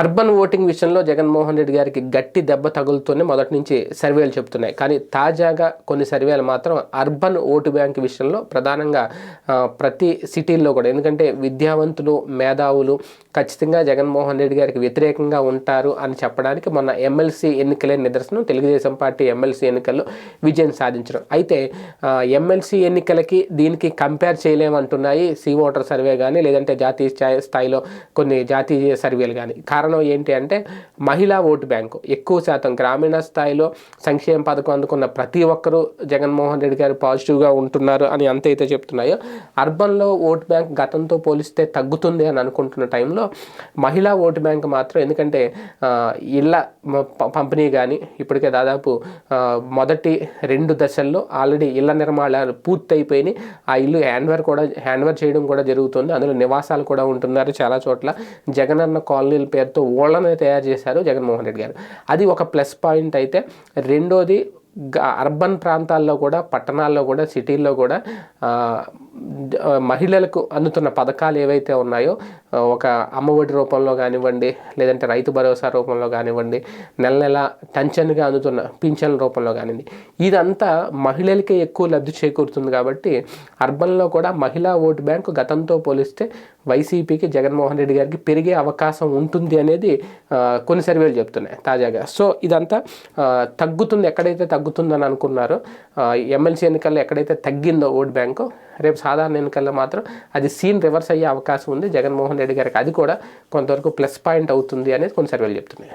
Urban voting విషయంలో జగన్మోహన్ రెడ్డి గారికి గట్టి దెబ్బ తగులుతూనే మొదటి నుంచి సర్వేలు చెబుతున్నాయి. కానీ తాజాగా కొన్ని సర్వేలు మాత్రం అర్బన్ ఓటు బ్యాంక్ విషయంలో ప్రధానంగా ప్రతి సిటీల్లో కూడా. ఎందుకంటే విద్యావంతులు మేధావులు ఖచ్చితంగా జగన్మోహన్ రెడ్డి గారికి వ్యతిరేకంగా ఉంటారు అని చెప్పడానికి మొన్న ఎమ్మెల్సీ ఎన్నికలే నిదర్శనం. తెలుగుదేశం పార్టీ ఎమ్మెల్సీ ఎన్నికల్లో విజయం సాధించడం. అయితే ఎమ్మెల్సీ ఎన్నికలకి దీనికి కంపేర్ చేయలేమంటున్నాయి సి ఓటర్ సర్వే కానీ లేదంటే జాతీయ స్థాయిలో కొన్ని జాతీయ సర్వేలు కానీ కారణం ఏంటి అంటే మహిళా ఓటు బ్యాంకు. ఎక్కువ శాతం గ్రామీణ స్థాయిలో సంక్షేమ పథకం అందుకున్న ప్రతి ఒక్కరూ జగన్మోహన్ రెడ్డి గారు పాజిటివ్గా ఉంటున్నారు అని అంతైతే చెప్తున్నాయో. అర్బన్లో ఓటు బ్యాంక్ గతంతో పోలిస్తే తగ్గుతుంది అని అనుకుంటున్న టైంలో మహిళా ఓటు బ్యాంక్ మాత్రం ఎందుకంటే ఇళ్ళ పంపిణీ కానీ ఇప్పటికే దాదాపు మొదటి రెండు దశల్లో ఆల్రెడీ ఇళ్ళ నిర్మాణాలు పూర్తయిపోయినాయి. ఆ ఇల్లు హ్యాండ్వర్ కూడా హ్యాండ్వర్ చేయడం కూడా జరుగుతుంది. అందులో నివాసాలు కూడా ఉంటున్నారు చాలా చోట్ల. జగనన్న కాలనీల పేరుతో ఓళ్ళనే తయారు చేశారు జగన్మోహన్ రెడ్డి గారు. అది ఒక ప్లస్ పాయింట్ అయితే. రెండోది గ- అర్బన్ ప్రాంతాల్లో కూడా పట్టణాల్లో కూడా సిటీల్లో కూడా మహిళలకు అందుతున్న పథకాలు ఏవైతే ఉన్నాయో ఒక అమ్మఒడి రూపంలో కానివ్వండి లేదంటే రైతు భరోసా రూపంలో కానివ్వండి నెల నెల టెన్షన్గా అందుతున్న పింఛన్ల రూపంలో కానివ్వండి ఇదంతా మహిళలకే ఎక్కువ లబ్ధి చేకూరుతుంది కాబట్టి అర్బన్లో కూడా మహిళా ఓటు బ్యాంకు గతంతో పోలిస్తే వైసీపీకి జగన్మోహన్ రెడ్డి గారికి పెరిగే అవకాశం ఉంటుంది అనేది కొన్ని సర్వేలు చెప్తున్నాయి తాజాగా. సో ఇదంతా తగ్గుతుంది ఎక్కడైతే తగ్గుతుందని అనుకున్నారో ఎమ్మెల్సీ ఎన్నికల్లో ఎక్కడైతే తగ్గిందో ఓట్ బ్యాంకు రేపు సాధారణ ఎన్నికల్లో మాత్రం అది సీన్ రివర్స్ అయ్యే అవకాశం ఉంది. జగన్మోహన్ రెడ్డి గారికి అది కూడా కొంతవరకు ప్లస్ పాయింట్ అవుతుంది అనేది కొన్ని సర్వేలు చెప్తున్నాయి.